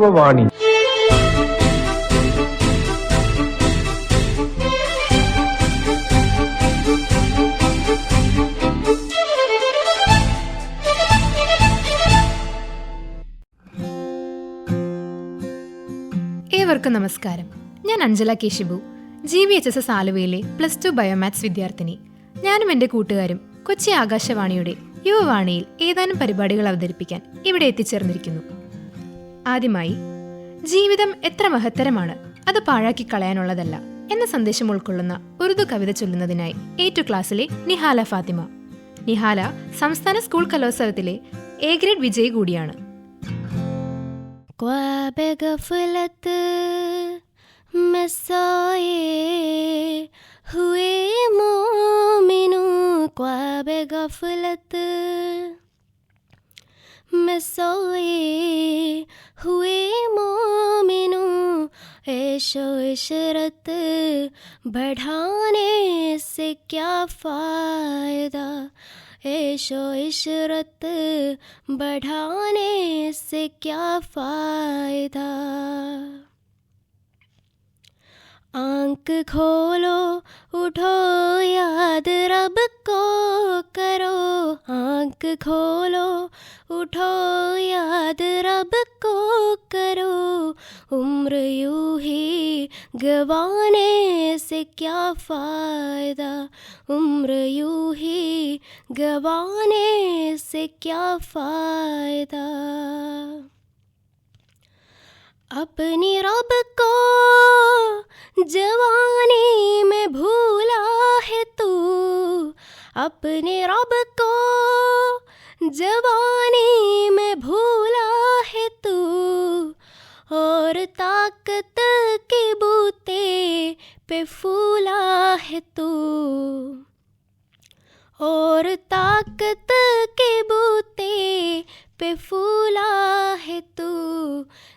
യുവവാണി ഏവർക്കും നമസ്കാരം. ഞാൻ Anjala K Shibu. G V H S S ആലുവയിലെ പ്ലസ് ടു ബയോമാത്സ് വിദ്യാർത്ഥിനി. ഞാനും എന്റെ കൂട്ടുകാരും കൊച്ചി ആകാശവാണിയുടെ യുവവാണിയിൽ ഏതാനും പരിപാടികൾ അവതരിപ്പിക്കാൻ ഇവിടെ എത്തിച്ചേർന്നിരിക്കുന്നു. ആദ്യമായി ജീവിതം എത്ര മഹത്തരമാണ് അത് പാഴാക്കി കളയാനുള്ളതല്ല എന്ന സന്ദേശം ഉൾക്കൊള്ളുന്ന ഉറുദു കവിത ചൊല്ലുന്നതിനായി ഏറ്റു ക്ലാസ്സിലെ നിഹാല ഫാത്തിമ നിഹാല സംസ്ഥാന സ്കൂൾ കലോത്സവത്തിലെ എ ഗ്രേഡ് വിജയി കൂടിയാണ് ख्वाब गफलत में सोए हुए मोमिनू ख्वाब गफलत में सोए हुए मोमिनू, ऐशो इशरत बढ़ाने से क्या फ़ायदा? ऐशो इशरत बढ़ाने से क्या फ़ायदा? आँख खोलो, उठो याद रब को करो। आँख खोलो उठो, याद रब को करो। उम्र यूँ ही गवाने से क्या फ़ायदा? उम्र यूँ ही गवाने से क्या फ़ायदा? अपनी रब को जवानी में भूला है तू। अपने रब को जवानी पे फूला है तू। और ताकत के बूते पे फूला है तू।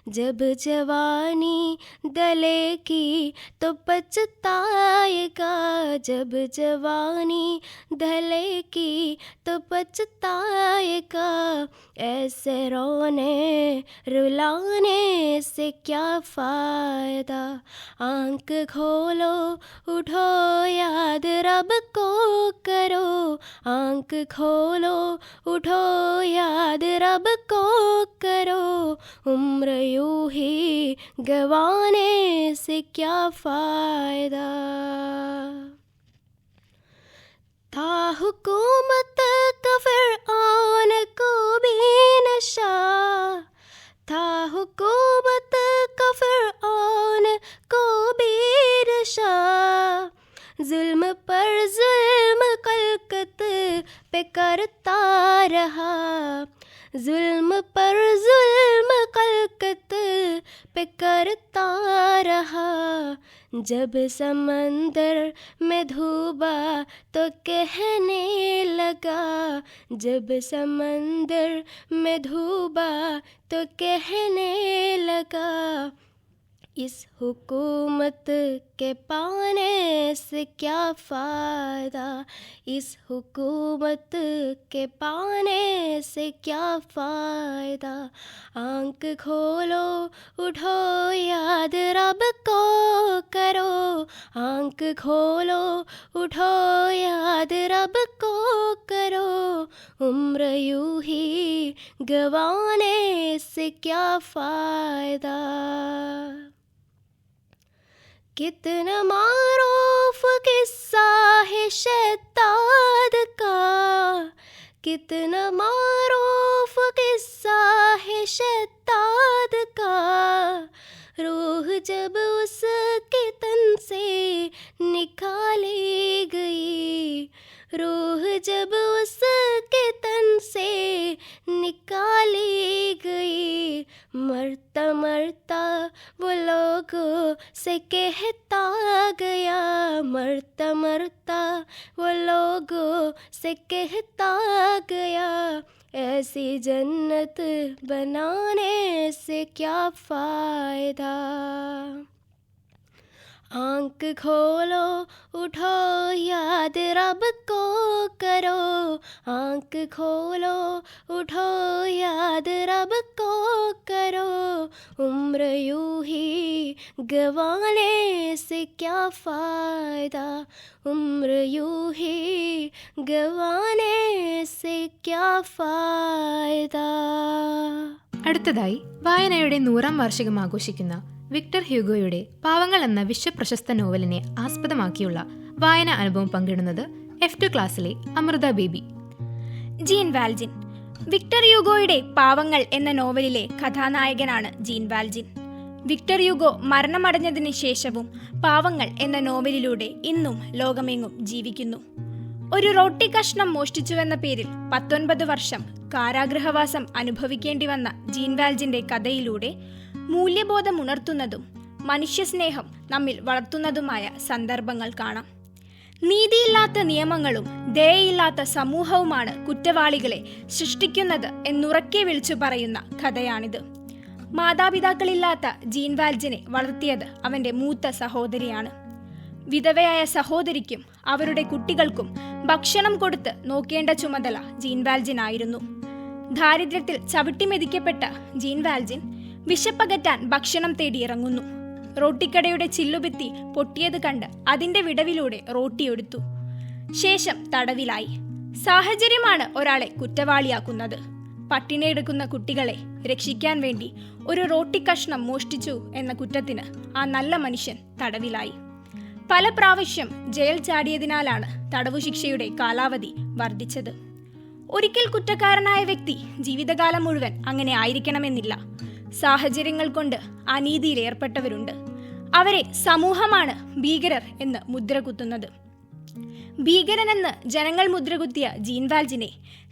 जब जवानी दलेगी तो पछताएगा। जब जवानी दलेगी तो पछताएगा। ऐसे रोने, रुलाने से क्या फ़ायदा? आँख खोलो, उठो, याद रब को करो। आँख खोलो, उठो, याद रब को करो। उम्र यूँ ही गवाने से क्या फ़ायदा? था हुकूमत का फिरआन को भी नशा। था हुकूमत का फिरआन को भी नशा। जुल्म पर जुल्म कलकत पे करता रहा। जुल्म पर जुल्म कलकत पे करता रहा। जब समंदर में धूबा तो कहने लगा जब समंदर में धूबा तो कहने लगा। इस हुकूमत के पाने से क्या फ़ायदा? इस हुकूमत के पाने से क्या फ़ायदा? आँख खोलो, उठो, याद रब को करो। आँख खोलो, उठो, याद रब को करो। उम्र यूँ ही गवाने से क्या फ़ायदा? कितना मारूफ किस्सा है शैताद का। कितना मारूफ किस्सा है शैताद का। रूह जब उसके तन से निकाली गई, रूह जब कहता गया ऐसी जन्नत बनाने से क्या फ़ायदा? आंख खोलो उठो याद रब को करो आंख खोलो उठो याद रब को करो उम्र यूं ही गवाने से क्या फ़ायदा उम्र यूं ही गवाने से क्या फ़ायदा അടുത്തതായി വായനയുടെ നൂറാം വാർഷികം ആഘോഷിക്കുന്ന വിക്ടർ ഹ്യൂഗോയുടെ പാവങ്ങൾ എന്ന വിശ്വപ്രശസ്ത നോവലിനെ ആസ്പദമാക്കിയുള്ള വായന അനുഭവം പങ്കിടുന്നത് എഫ് ടു ക്ലാസ്സിലെ Amrutha Baby. Jean Valjean. Victor യുഗോയുടെ പാവങ്ങൾ എന്ന നോവലിലെ കഥാനായകനാണ് ജീൻ വാൽജിൻ. വിക്ടർ യുഗോ മരണമടഞ്ഞതിന് ശേഷവും പാവങ്ങൾ എന്ന നോവലിലൂടെ ഇന്നും ലോകമെങ്ങും ജീവിക്കുന്നു. ഒരു റൊട്ടി കഷ്ണം മോഷ്ടിച്ചുവെന്ന പേരിൽ പത്തൊൻപത് വർഷം കാരാഗൃഹവാസം അനുഭവിക്കേണ്ടി വന്ന ജീൻ വാൽജിന്റെ കഥയിലൂടെ മൂല്യബോധം ഉണർത്തുന്നതും മനുഷ്യസ്നേഹം നമ്മിൽ വളർത്തുന്നതുമായ സന്ദർഭങ്ങൾ കാണാം. നീതിയില്ലാത്ത നിയമങ്ങളും ദയയില്ലാത്ത സമൂഹവുമാണ് കുറ്റവാളികളെ സൃഷ്ടിക്കുന്നത് എന്നുറക്കെ വിളിച്ചു പറയുന്ന കഥയാണിത്. മാതാപിതാക്കളില്ലാത്ത ജീൻ വാൽജിനെ വളർത്തിയത് അവന്റെ മൂത്ത സഹോദരിയാണ്. വിധവയായ സഹോദരിക്കും അവരുടെ കുട്ടികൾക്കും ഭക്ഷണം കൊടുത്ത് നോക്കേണ്ട ചുമതല ജീൻ വാൽജിനായിരുന്നു. ദാരിദ്ര്യത്തിൽ ചവിട്ടിമെതിക്കപ്പെട്ട ജീൻ വാൽജിൻ വിശപ്പകറ്റാൻ ഭക്ഷണം തേടി ഇറങ്ങുന്നു റോട്ടിക്കടയുടെ ചില്ലുപെത്തി പൊട്ടിയത് കണ്ട് അതിന്റെ വിടവിലൂടെ റോട്ടിയെടുത്തു ശേഷം തടവിലായി. സാഹചര്യമാണ് ഒരാളെ കുറ്റവാളിയാക്കുന്നത്. പട്ടിണിയെടുക്കുന്ന കുട്ടികളെ രക്ഷിക്കാൻ വേണ്ടി ഒരു റോട്ടി കഷ്ണം മോഷ്ടിച്ചു എന്ന കുറ്റത്തിന് ആ നല്ല മനുഷ്യൻ തടവിലായി. പല പ്രാവശ്യം ജയിൽ ചാടിയതിനാലാണ് തടവു ശിക്ഷയുടെ കാലാവധി വർദ്ധിച്ചത്. ഒരിക്കൽ കുറ്റക്കാരനായ വ്യക്തി ജീവിതകാലം മുഴുവൻ അങ്ങനെ ആയിരിക്കണമെന്നില്ല. സാഹചര്യങ്ങൾ കൊണ്ട് അനീതിയിൽ ഏർപ്പെട്ടവരുണ്ട്. അവരെ സമൂഹമാണ് ഭീകരർ എന്ന് മുദ്രകുത്തുന്നത് ഭീകരനെന്ന് ജനങ്ങൾ മുദ്രകുത്തിയ ജീൻവാൽജിനെ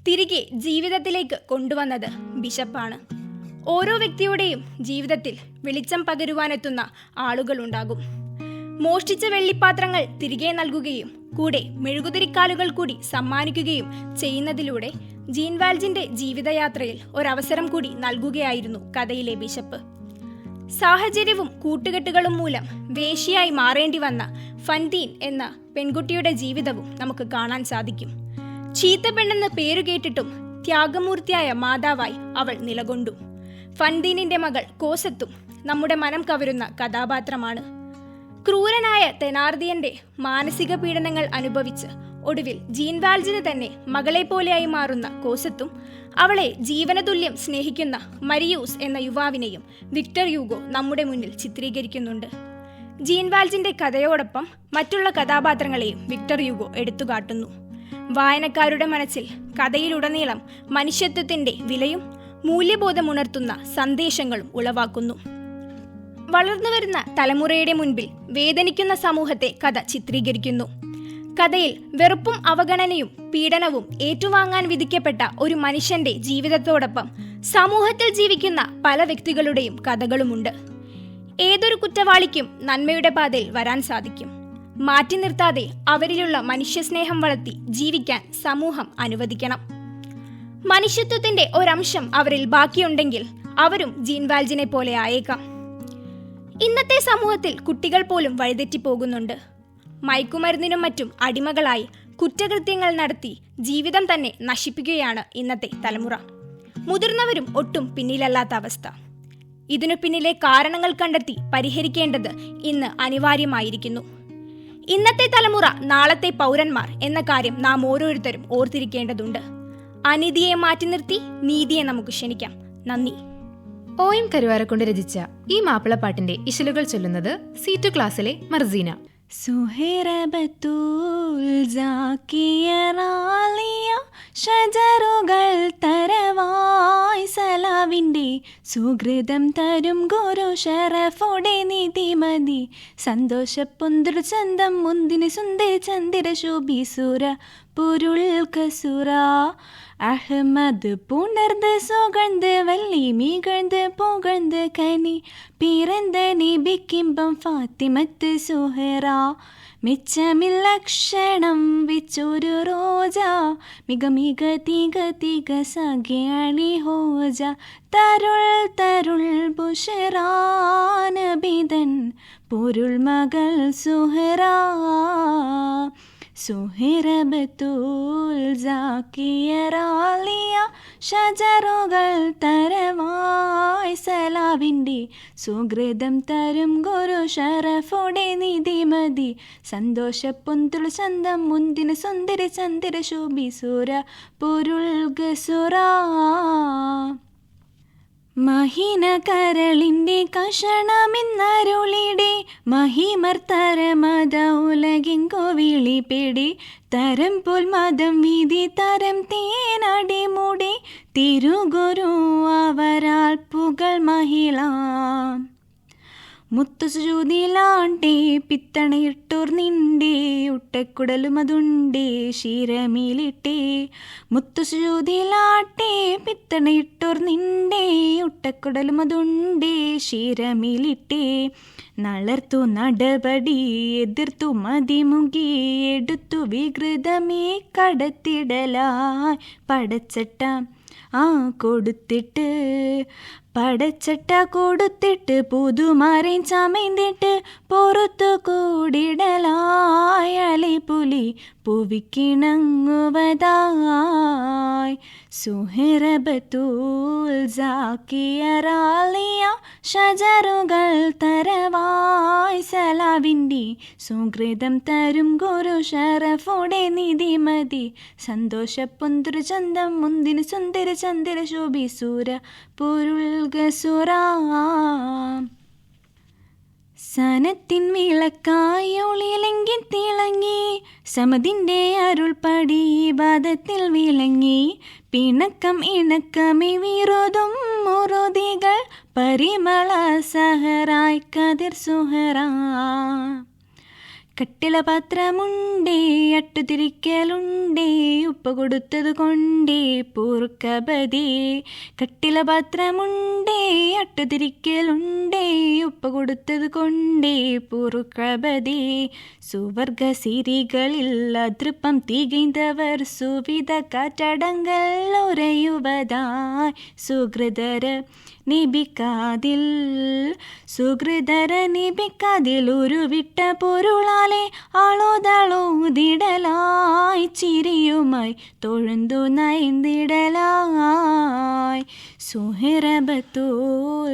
തിരികെ ജീവിതത്തിലേക്ക് കൊണ്ടുവന്നത് ബിഷപ്പാണ്. ഓരോ വ്യക്തിയുടെയും ജീവിതത്തിൽ വെളിച്ചം പകരുവാനെത്തുന്ന ആളുകളുണ്ടാകും. മോഷ്ടിച്ച വെള്ളിപ്പാത്രങ്ങൾ തിരികെ നൽകുകയും കൂടെ മെഴുകുതിരിക്കാലുകൾ കൂടി സമ്മാനിക്കുകയും ചെയ്യുന്നതിലൂടെ ജീൻവാൽജിന്റെ ജീവിതയാത്രയിൽ ഒരവസരം കൂടി നൽകുകയായിരുന്നു കഥയിലെ ബിഷപ്പ്. സാഹചര്യവും കൂട്ടുകെട്ടുകളും മൂലം വേശിയായി മാറേണ്ടി വന്ന ഫന്തീൻ എന്ന പെൺകുട്ടിയുടെ ജീവിതവും നമുക്ക് കാണാൻ സാധിക്കും. ചീത്ത പെണ്ണെന്ന് പേരു കേട്ടിട്ടും ത്യാഗമൂർത്തിയായ മാതാവായി അവൾ നിലകൊണ്ടു. ഫന്തീനിന്റെ മകൾ കോസത്തും നമ്മുടെ മനം കവരുന്ന കഥാപാത്രമാണ്. ക്രൂരനായ തെനാർദിയന്റെ മാനസിക പീഡനങ്ങൾ അനുഭവിച്ച് ഒടുവിൽ ജീൻവാൽജിന് തന്നെ മകളെ പോലെയായി മാറുന്ന കോസത്തും അവളെ ജീവനതുല്യം സ്നേഹിക്കുന്ന മരിയൂസ് എന്ന യുവാവിനെയും വിക്ടർ യൂഗോ നമ്മുടെ മുന്നിൽ ചിത്രീകരിക്കുന്നുണ്ട്. ജീൻവാൽജിന്റെ കഥയോടൊപ്പം മറ്റുള്ള കഥാപാത്രങ്ങളെയും വിക്ടർ യൂഗോ എടുത്തുകാട്ടുന്നു. വായനക്കാരുടെ മനസ്സിൽ കഥയിലുടനീളം മനുഷ്യത്വത്തിന്റെ വിലയും മൂല്യബോധമുണർത്തുന്ന സന്ദേശങ്ങളും ഉളവാക്കുന്നു. വളർന്നുവരുന്ന തലമുറയുടെ മുൻപിൽ വേദനിക്കുന്ന സമൂഹത്തെ കഥ ചിത്രീകരിക്കുന്നു. കഥയിൽ വെറുപ്പും അവഗണനയും പീഡനവും ഏറ്റുവാങ്ങാൻ വിധിക്കപ്പെട്ട ഒരു മനുഷ്യന്റെ ജീവിതത്തോടൊപ്പം സമൂഹത്തിൽ ജീവിക്കുന്ന പല വ്യക്തികളുടെയും കഥകളുമുണ്ട്. ഏതൊരു കുറ്റവാളിക്കും നന്മയുടെ പാതയിൽ വരാൻ സാധിക്കും. മാറ്റി നിർത്താതെ അവരിലുള്ള മനുഷ്യസ്നേഹം വളർത്തി ജീവിക്കാൻ സമൂഹം അനുവദിക്കണം. മനുഷ്യത്വത്തിന്റെ ഒരംശം അവരിൽ ബാക്കിയുണ്ടെങ്കിൽ അവരും ജീൻവാൽജിനെ പോലെ ആയേക്കാം. ഇന്നത്തെ സമൂഹത്തിൽ കുട്ടികൾ പോലും വഴിതെറ്റിപ്പോകുന്നുണ്ട് മയക്കുമരുന്നിനും മറ്റും അടിമകളായി കുറ്റകൃത്യങ്ങൾ നടത്തി ജീവിതം തന്നെ നശിപ്പിക്കുകയാണ് ഇന്നത്തെ തലമുറ. മുതിർന്നവരും ഒട്ടും പിന്നിലല്ലാത്ത അവസ്ഥ. ഇതിനു പിന്നിലെ കാരണങ്ങൾ കണ്ടെത്തി പരിഹരിക്കേണ്ടത് ഇന്ന് അനിവാര്യമായിരിക്കുന്നു. ഇന്നത്തെ തലമുറ നാളത്തെ പൗരന്മാർ എന്ന കാര്യം നാം ഓരോരുത്തരും ഓർത്തിരിക്കേണ്ടതുണ്ട്. അനീതിയെ മാറ്റി നിർത്തി നീതിയെ നമുക്ക് ക്ഷണിക്കാം. നന്ദി. ഒ എം കരുവാരക്കൊണ്ട് രചിച്ച ഈ മാപ്പിളപ്പാട്ടിന്റെ ഇശലുകൾ ചൊല്ലുന്നത് സി ടു ക്ലാസ്സിലെ മർസീന. ഷജറുകൾ തരവായി സലാവിന്റെ സുഹൃതം തരും ഗുരു ഷറഫോടെ നിധിമതി സന്തോഷപ്പൊന്തുർ ചന്തം മുന്തിന് സുന്ദര ചന്ദ്ര പുരുൾ കസുറ. അഹമ്മദ് പുണർന്ന് സുഗന്ത് വല്ലി മീകഴ്ന്ന് പുകഴ്ന്ന് കനി. പിറന്ത നിബിക്കിംബം ഫാത്തിമത്ത് സുഹറ. മിച്ചമി ലക്ഷണം വിച്ചൊരു റോജ. മിക മിക തിക തിക സഖിയണി ഹോജ. തരുൾ തരുൾ ബുഷറാൻ ബിതൻ മകൾ സുഹറാ. സുഹിറബത്തൂൽ ജാക്കിയറാലിയ ഷജറുകൾ തരവായ് സലാവിന്റെ സുഹൃതം തരും ഗുരു ഷറഫുടെ നിധിമതി സന്തോഷപ്പൊന്തുൾ ചന്തം മുന്തിന് സുന്ദര ചന്ദ്ര ശോഭി സുര പൊരുൾ സുരാ മഹിന കരളിന്റെ കഷണമെന്നരുളിടെ മഹിമർത്തരമത ഉലകിങ്കോ വിളിപിടി തരം പോൽ മതം വീതി തരം തേനടി മുടി തിരുഗുരു അവരാൽ പുകൾ മഹിള. മുത്തുസുജൂതിലാണ്ടേ പിത്തണയിട്ടോർ നിണ്ടേ ഉട്ടക്കുടലും അതുണ്ടേ ക്ഷീരമേലിട്ടേ മുത്തുസുജൂതിലാട്ടേ പിത്തണയിട്ടോർ നിണ്ടേ ഉട്ടക്കുടലും അതുണ്ടേ ക്ഷീരമേലിട്ടേ നളർത്തു നടപടി എതിർത്തു മതിമുകി എടുത്തു വികൃതമേ കടത്തിടലായി പടച്ചട്ട ആ കൊടുത്തിട്ട് പടച്ചട്ട കൊടുത്തിട്ട് പുതുമാറി ചമയ്ന്നിട്ട് പുറത്തു കൂടിടലായളി പുലി പുവിക്കിണങ്ങുവതായി. സുഹിറബത്തൂൽ ജാക്കിയറാലിയ ഷജറുകൾ തരവായ്. സലാവിന്റെ സുഹൃതം തരും ഗുരു ഷറഫുടെ നിധിമതി സന്തോഷപ്പൊന്തുരു ചന്തം മുന്തിന് സുന്ദര ചന്ദ്ര ശോഭി സൂര പൊരുൾഗ സുരാ സനത്തിൻ വിളക്കായി ഒളിയിലെങ്കിൽ തിളങ്ങി സമതിന്റെ അരുൾപടി പദത്തിൽ വിളങ്ങി പിണക്കം ഇണക്കമി വിരോധം മുറുതികൾ പരിമള സഹറായ് കതിർ സുഹറാ. കട്ടില പാത്രമുണ്ടേ അട്ടുതിരിക്കലുണ്ടേ ഉപ്പ കൊടുത്തത് കൊണ്ടേ പൂർക്കപതി. കട്ടില പാത്രമുണ്ടേ അട്ടുതിരിക്കലുണ്ടേ ഉപ്പ കൊടുത്തത് കൊണ്ടേ പൂർക്കപതി. സുവർഗ സിരികളിൽ അതൃപ്പം തികൈന്തവർ സുവിധ കാറ്റടങ്ങൾ ഉറയുവതായി സുഹൃതര നിബിക്കാതിൽ സുഹൃതര നിബിക്കാതിൽ ഉരുവിട്ട പൊരുളാലെ ആളോതളോതിടലായി ചിരിയുമായി തൊഴുന്തു നയന്തിടലായി. സുഹിറബത്തൂൽ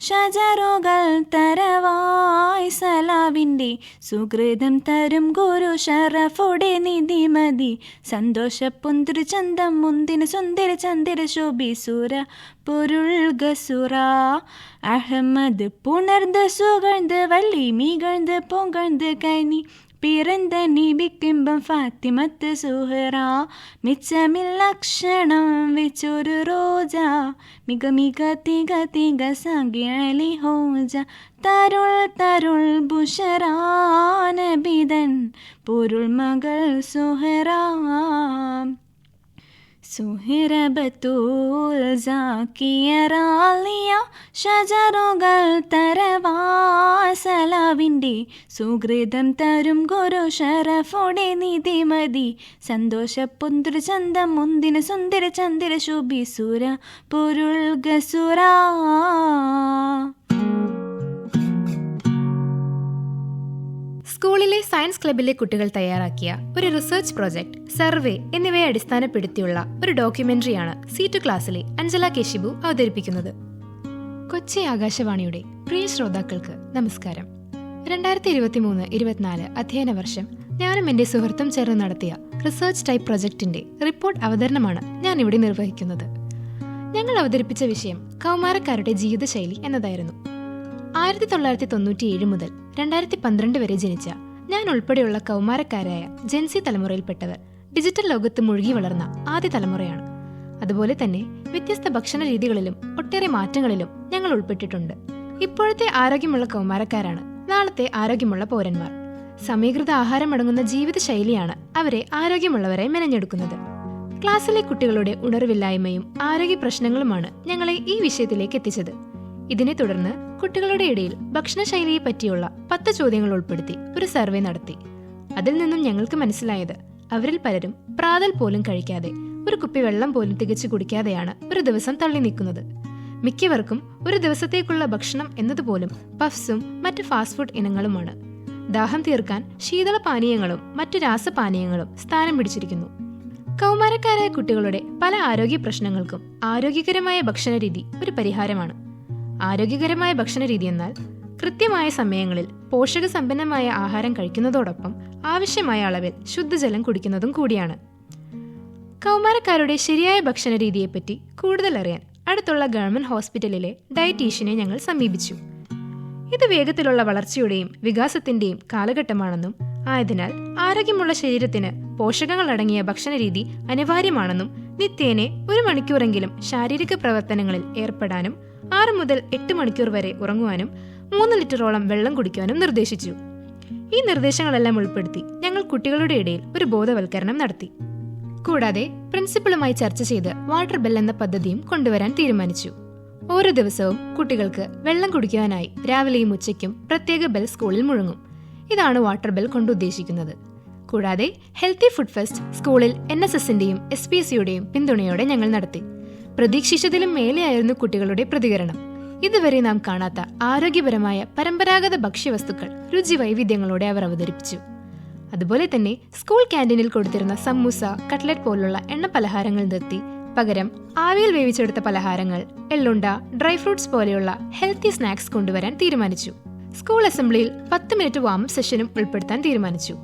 ഷജറുകൾ തരവായി സലാവിന്റെ സുഹൃതം തരും ഗുരു ഷറഫുടെ നിധിമതി. സന്തോഷപ്പുന്തിരി ചന്തം മുന്തിന് സുന്ദര ചന്ദിര ശോഭി സുര பொருள்க சுரா அகமது புணர்ந்து சுகழ்ந்து வள்ளி மிகழ்ந்து பொங்கழ்ந்து கனி. പിറന്ത നിബിക്കുമ്പം ഫാത്തിമത്ത് സുഹറ മിച്ചമില്ലക്ഷണം വെച്ചൊരു റോജ മിക മിക തിക തിക സകിഴലി ഹോജ തരുൾ തരുൾ ബുഷറാനബിതൻ പൊരുൾ മകൾ സുഹറാം സുഹിറബത്തൂൽ ജാക്കിയറാലിയ ഷജറുകൾ തരവാസലാവിന്റെ സുഹൃതം തരും ഗുരു ഷറഫോടെ നിധിമതി. സന്തോഷപ്പൊന്തുരു ചന്തം മുന്തിന് സുന്ദര ചന്ദ്ര ശുഭി സുര പൊരുൾ സുരാ. സ്കൂളിലെ സയൻസ് ക്ലബിലെ കുട്ടികൾ തയ്യാറാക്കിയ ഒരു റിസർച്ച് പ്രോജക്ട് സർവേ എന്നിവയെ അടിസ്ഥാനപ്പെടുത്തിയുള്ള ഒരു ഡോക്യുമെന്ററിയാണ് സി ടു ക്ലാസ്സിലെ അഞ്ജല കേശിബു അവതരിപ്പിക്കുന്നത്. കൊച്ചി ആകാശവാണിയുടെ പ്രിയ ശ്രോതാക്കൾക്ക് നമസ്കാരം. രണ്ടായിരത്തി ഇരുപത്തി മൂന്ന് ഇരുപത്തിനാല് അധ്യയന വർഷം ഞാനും എന്റെ സുഹൃത്തും ചേർന്ന് നടത്തിയ റിസർച്ച് ടൈപ്പ് പ്രൊജക്ടിന്റെ റിപ്പോർട്ട് അവതരണമാണ് ഞാൻ ഇവിടെ നിർവഹിക്കുന്നത്. ഞങ്ങൾ അവതരിപ്പിച്ച വിഷയം കൗമാരക്കാരുടെ ജീവിതശൈലി എന്നതായിരുന്നു. ആയിരത്തി തൊള്ളായിരത്തി തൊണ്ണൂറ്റി ഏഴ് മുതൽ രണ്ടായിരത്തി പന്ത്രണ്ട് വരെ ജനിച്ച ഞാൻ ഉൾപ്പെടെയുള്ള കൗമാരക്കാരായ ജെൻസി തലമുറയിൽപ്പെട്ടവർ ഡിജിറ്റൽ ലോകത്ത് മുഴുകി വളർന്ന ആദ്യ തലമുറയാണ്. അതുപോലെ തന്നെ വ്യത്യസ്ത ഭക്ഷണ രീതികളിലും ഒട്ടേറെ മാറ്റങ്ങളിലും ഞങ്ങൾ ഉൾപ്പെട്ടിട്ടുണ്ട്. ഇപ്പോഴത്തെ ആരോഗ്യമുള്ള കൗമാരക്കാരാണ് നാളത്തെ ആരോഗ്യമുള്ള പൗരന്മാർ. സമീകൃത ആഹാരം അടങ്ങുന്ന ജീവിതശൈലിയാണ് അവരെ ആരോഗ്യമുള്ളവരായി മെനഞ്ഞെടുക്കുന്നത്. ക്ലാസ്സിലെ കുട്ടികളുടെ ഉണർവില്ലായ്മയും ആരോഗ്യ പ്രശ്നങ്ങളുമാണ് ഞങ്ങളെ ഈ വിഷയത്തിലേക്ക് എത്തിച്ചത്. ഇതിനെ തുടർന്ന് കുട്ടികളുടെ ഇടയിൽ ഭക്ഷണശൈലിയെ പറ്റിയുള്ള പത്ത് ചോദ്യങ്ങൾ ഉൾപ്പെടുത്തി ഒരു സർവേ നടത്തി. അതിൽ നിന്നും ഞങ്ങൾക്ക് മനസ്സിലായത് അവരിൽ പലരും പ്രാതൽ പോലും കഴിക്കാതെ ഒരു കുപ്പി വെള്ളം പോലും തികച്ചു കുടിക്കാതെയാണ് ഒരു ദിവസം തള്ളി നിൽക്കുന്നത്. മിക്കവർക്കും ഒരു ദിവസത്തേക്കുള്ള ഭക്ഷണം എന്നതുപോലും പഫ്സും മറ്റ് ഫാസ്റ്റ് ഫുഡ് ഇനങ്ങളുമാണ്. ദാഹം തീർക്കാൻ ശീതളപാനീയങ്ങളും മറ്റു രാസപാനീയങ്ങളും സ്ഥാനം പിടിച്ചിരിക്കുന്നു. കൗമാരക്കാരായ കുട്ടികളുടെ പല ആരോഗ്യ പ്രശ്നങ്ങൾക്കും ആരോഗ്യകരമായ ഭക്ഷണരീതി ഒരു പരിഹാരമാണ്. ആരോഗ്യകരമായ ഭക്ഷണരീതി എന്നാൽ കൃത്യമായ സമയങ്ങളിൽ പോഷകസമ്പന്നമായ ആഹാരം കഴിക്കുന്നതോടൊപ്പം ആവശ്യമായ അളവിൽ ശുദ്ധജലം കുടിക്കുന്നതും കൂടിയാണ്. കൗമാരക്കാരുടെ ശരിയായ ഭക്ഷണരീതിയെപ്പറ്റി കൂടുതൽ അറിയാൻ അടുത്തുള്ള ഗവൺമെന്റ് ഹോസ്പിറ്റലിലെ ഡയറ്റീഷ്യനെ ഞങ്ങൾ സമീപിച്ചു. ഇത് വേഗത്തിലുള്ള വളർച്ചയുടെയും വികാസത്തിന്റെയും കാലഘട്ടമാണെന്നും ആയതിനാൽ ആരോഗ്യമുള്ള ശരീരത്തിന് പോഷകങ്ങൾ അടങ്ങിയ ഭക്ഷണരീതി അനിവാര്യമാണെന്നും നിത്യേനെ ഒരു മണിക്കൂറെങ്കിലും ശാരീരിക പ്രവർത്തനങ്ങളിൽ ഏർപ്പെടാനും ആറ് മുതൽ എട്ട് മണിക്കൂർ വരെ ഉറങ്ങുവാനും മൂന്ന് ലിറ്ററോളം വെള്ളം കുടിക്കുവാനും നിർദ്ദേശിച്ചു. ഈ നിർദ്ദേശങ്ങളെല്ലാം ഉൾപ്പെടുത്തി ഞങ്ങൾ കുട്ടികളുടെ ഇടയിൽ ഒരു ബോധവൽക്കരണം നടത്തി. കൂടാതെ പ്രിൻസിപ്പളുമായി ചർച്ച ചെയ്ത് വാട്ടർ ബെൽ എന്ന പദ്ധതിയും കൊണ്ടുവരാൻ തീരുമാനിച്ചു. ഓരോ ദിവസവും കുട്ടികൾക്ക് വെള്ളം കുടിക്കുവാനായി രാവിലെയും ഉച്ചയ്ക്കും പ്രത്യേക ബെൽ സ്കൂളിൽ മുഴങ്ങും. ഇതാണ് വാട്ടർ ബെൽ കൊണ്ട് ഉദ്ദേശിക്കുന്നത്. കൂടാതെ ഹെൽത്തി ഫുഡ് ഫെസ്റ്റ് സ്കൂളിൽ എൻ എസ് എസിന്റെയും എസ് പി എസ് സിയുടെയും പിന്തുണയോടെ ഞങ്ങൾ നടത്തി. പ്രതീക്ഷിച്ചതിലും മേലെയായിരുന്നു കുട്ടികളുടെ പ്രതികരണം. ഇതുവരെ നാം കാണാത്ത ആരോഗ്യപരമായ പരമ്പരാഗത ഭക്ഷ്യവസ്തുക്കൾ രുചി വൈവിധ്യങ്ങളോടെ അവർ അവതരിപ്പിച്ചു. അതുപോലെ തന്നെ സ്കൂൾ ക്യാന്റീനിൽ കൊടുത്തിരുന്ന സമൂസ കട്ട്ലറ്റ് പോലുള്ള എണ്ണ പലഹാരങ്ങൾ നിർത്തി. പകരം ആവിയിൽ വേവിച്ചെടുത്ത പലഹാരങ്ങൾ എള്ളുണ്ട ഡ്രൈ ഫ്രൂട്ട്സ് പോലെയുള്ള ഹെൽത്തി സ്നാക്സ് കൊണ്ടുവരാൻ തീരുമാനിച്ചു. സ്കൂൾ അസംബ്ലിയിൽ പത്ത് മിനിറ്റ് വാമപ്പ് സെഷനും ഉൾപ്പെടുത്താൻ തീരുമാനിച്ചു.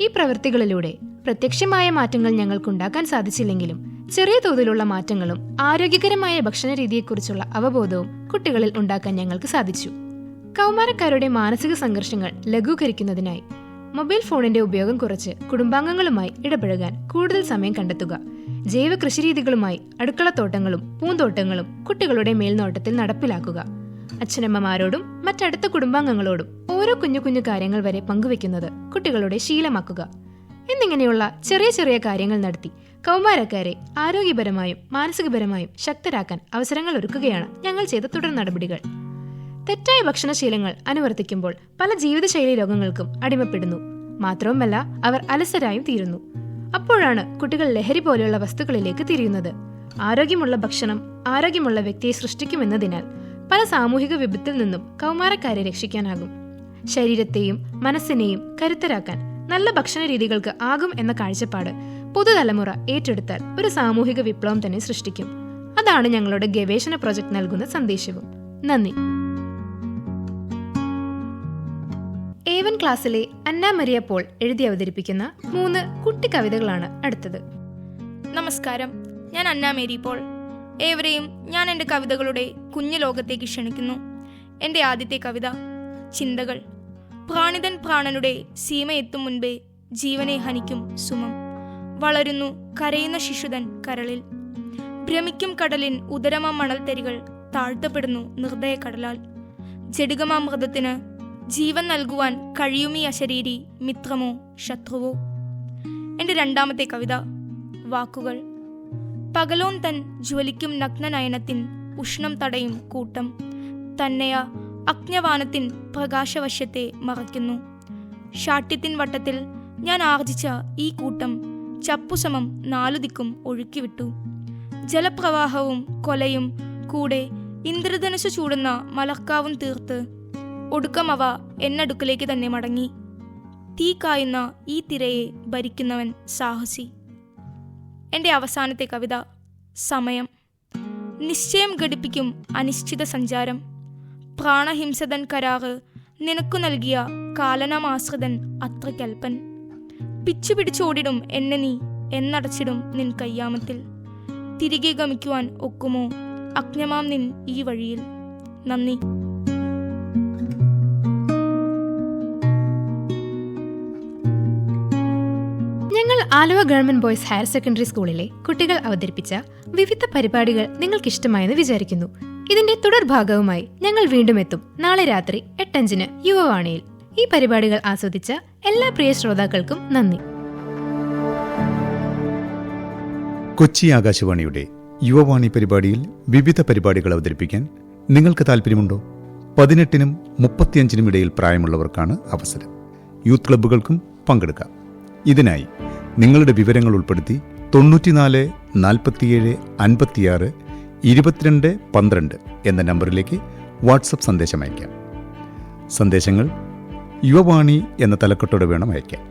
ഈ പ്രവൃത്തികളിലൂടെ പ്രത്യക്ഷമായ മാറ്റങ്ങൾ ഞങ്ങൾക്കുണ്ടാക്കാൻ സാധിച്ചില്ലെങ്കിലും ചെറിയ തോതിലുള്ള മാറ്റങ്ങളും ആരോഗ്യകരമായ ഭക്ഷണ രീതിയെക്കുറിച്ചുള്ള അവബോധവും കുട്ടികളിൽ ഉണ്ടാക്കാൻ ഞങ്ങൾക്ക് സാധിച്ചു. കൗമാരക്കാരുടെ മാനസിക സംഘർഷങ്ങൾ ലഘൂകരിക്കുന്നതിനായി മൊബൈൽ ഫോണിന്റെ ഉപയോഗം കുറച്ച് കുടുംബാംഗങ്ങളുമായി ഇടപഴകാൻ കൂടുതൽ സമയം കണ്ടെത്തുക. ജൈവ കൃഷിരീതികളുമായി അടുക്കളത്തോട്ടങ്ങളും പൂന്തോട്ടങ്ങളും കുട്ടികളുടെ മേൽനോട്ടത്തിൽ നടപ്പിലാക്കുക. അച്ഛനമ്മമാരോടും മറ്റടുത്ത കുടുംബാംഗങ്ങളോടും ഓരോ കുഞ്ഞു കുഞ്ഞു കാര്യങ്ങൾ വരെ പങ്കുവെക്കുന്നത് കുട്ടികളുടെ ശീലമാക്കുക. എന്നിങ്ങനെയുള്ള ചെറിയ ചെറിയ കാര്യങ്ങൾ നടത്തി കൗമാരക്കാരെ ആരോഗ്യപരമായും മാനസികപരമായും ശക്തരാക്കാൻ അവസരങ്ങൾ ഒരുക്കുകയാണ് ഞങ്ങൾ ചെയ്ത തുടർ നടപടികൾ. തെറ്റായ ഭക്ഷണശീലങ്ങൾ അനുവർത്തിക്കുമ്പോൾ പല ജീവിതശൈലി രോഗങ്ങൾക്കും അടിമപ്പെടുന്നു. മാത്രവുമല്ല അവർ അലസരായും തീരുന്നു. അപ്പോഴാണ് കുട്ടികൾ ലഹരി പോലെയുള്ള വസ്തുക്കളിലേക്ക് തിരിയുന്നത്. ആരോഗ്യമുള്ള ഭക്ഷണം ആരോഗ്യമുള്ള വ്യക്തിയെ സൃഷ്ടിക്കുമെന്നതിനാൽ പല സാമൂഹിക വിപത്തിൽ നിന്നും കൗമാരക്കാരെ രക്ഷിക്കാനാകും. ശരീരത്തെയും മനസ്സിനെയും കരുത്തരാക്കാൻ നല്ല ഭക്ഷണ രീതികൾക്ക് ആകും എന്ന കാഴ്ചപ്പാട് പുതുതലമുറ ഏറ്റെടുത്താൽ ഒരു സാമൂഹിക വിപ്ലവം തന്നെ സൃഷ്ടിക്കും. അതാണ് ഞങ്ങളുടെ ഗവേഷണ പ്രൊജക്ട് നൽകുന്ന സന്ദേശവും. നന്ദി. ഏവൻ ക്ലാസ്സിലെ അന്ന മരിയ പോൾ എഴുതി അവതരിപ്പിക്കുന്ന മൂന്ന് കുട്ടി കവിതകളാണ് അടുത്തത്. നമസ്കാരം. ഞാൻ അന്ന മേരി പോൾ. ഏവരെയും ഞാൻ എന്റെ കവിതകളുടെ കുഞ്ഞു ലോകത്തേക്ക് ക്ഷണിക്കുന്നു. എന്റെ ആദ്യത്തെ കവിത ചിന്തകൾ. പ്രാണിതൻ പ്രാണനുടെ സീമയെത്തും മുൻപേ ജീവനെ ഹനിക്കും സുമം. വളരുന്നു കരയുന്ന ശിശുതൻ കരളിൽ. ഭ്രമിക്കും കടലിൻ ഉദരമാം മണൽത്തരികൾ താഴ്ത്തപ്പെടുന്നു നിർദ്ദയ കടലാൽ. ജടികമാമൃതത്തിന് ജീവൻ നൽകുവാൻ കഴിയുമീ അശരീരി മിത്രമോ ശത്രുവോ? എന്റെ രണ്ടാമത്തെ കവിത വാക്കുകൾ. പകലോൻ തൻ ജ്വലിക്കും നഗ്നനയനത്തിൻ ഉഷ്ണം തടയും കൂട്ടം. തന്നെയാ അജ്ഞവാനത്തിൻ പ്രകാശവശ്യത്തെ മറയ്ക്കുന്നു. ഷാട്യത്തിൻ വട്ടത്തിൽ ഞാൻ ആർജിച്ച ഈ കൂട്ടം ചപ്പുസമം നാലു ദിക്കും ഒഴുക്കിവിട്ടു. ജലപ്രവാഹവും കൊലയും കൂടെ ഇന്ദ്രധനുസ് ചൂടുന്ന മലക്കാവും തീർത്ത് ഒടുക്കം അവ എന്നടുക്കലേക്ക് തന്നെ മടങ്ങി. തീ കായുന്ന ഈ തിരയെ ഭരിക്കുന്നവൻ സാഹസി. എന്റെ അവസാനത്തെ കവിത സമയം. നിശ്ചയം ഘടിപ്പിക്കും അനിശ്ചിത സഞ്ചാരം. പ്രാണഹിംസതൻ കരാറ് നിനക്കു നൽകിയ കാലനമാശ്രിതൻ അത്രയ്ക്കൽപ്പൻ. പിച്ചു പിടിച്ചോടിടും എന്നെ നീ എന്നടച്ചിടും നിൻ കയ്യാമത്തിൽ. തിരികെ ഗമിക്കുവാൻ ഒക്കുമോ? അജ്ഞമാം നിൻ ഈ വഴിയിൽ. നന്ദി. ഞങ്ങൾ Aluva government boys higher secondary സ്കൂളിലെ കുട്ടികൾ അവതരിപ്പിച്ച വിവിധ പരിപാടികൾ നിങ്ങൾക്ക് ഇഷ്ടമായെന്ന് വിചാരിക്കുന്നു. ഇതിന്റെ തുടർഭാഗവുമായി ഞങ്ങൾ വീണ്ടും എത്തും. നാളെ രാത്രി എട്ടഞ്ചിന് യുവവാണിയിൽ ഈ പരിപാടികൾ ആസ്വദിച്ച എല്ലാ പ്രിയ ശ്രോതാക്കൾക്കും നന്ദി. കൊച്ചി ആകാശവാണിയുടെ യുവവാണി പരിപാടിയിൽ വിവിധ പരിപാടികൾ അവതരിപ്പിക്കാൻ നിങ്ങൾക്ക് താല്പര്യമുണ്ടോ പതിനെട്ടിനും മുപ്പത്തിയഞ്ചിനും ഇടയിൽ പ്രായമുള്ളവർക്കാണ് അവസരം. യൂത്ത് ക്ലബ്ബുകൾക്കും പങ്കെടുക്കാം. ഇതിനായി നിങ്ങളുടെ വിവരങ്ങൾ ഉൾപ്പെടുത്തി തൊണ്ണൂറ്റിനാല് നാൽപ്പത്തിയേഴ് അൻപത്തിയാറ് ഇരുപത്തിരണ്ട് പന്ത്രണ്ട് എന്ന നമ്പറിലേക്ക് വാട്സപ്പ് സന്ദേശം അയക്കാം സന്ദേശങ്ങൾ യുവവാണി എന്ന തലക്കെട്ടോടെ വേണം അയക്കാൻ.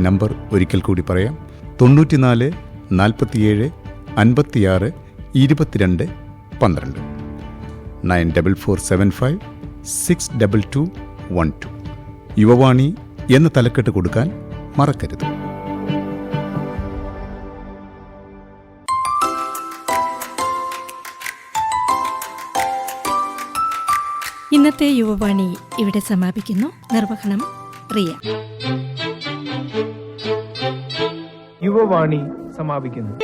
നമ്പർ ഒരിക്കൽ കൂടി പറയാം. തൊണ്ണൂറ്റിനാല് നാൽപ്പത്തിയേഴ് അൻപത്തിയാറ് ഇരുപത്തിരണ്ട് പന്ത്രണ്ട്. Nine double four seven five six double two one two. Yuvavani എന്ന തലക്കെട്ട് കൊടുക്കാൻ മറക്കരുത്. ഇന്നത്തെ യുവവാണി ഇവിടെ സമാപിക്കുന്നു. നിർവഹണം പ്രിയ യുവവാണി സമാപിക്കുന്നു.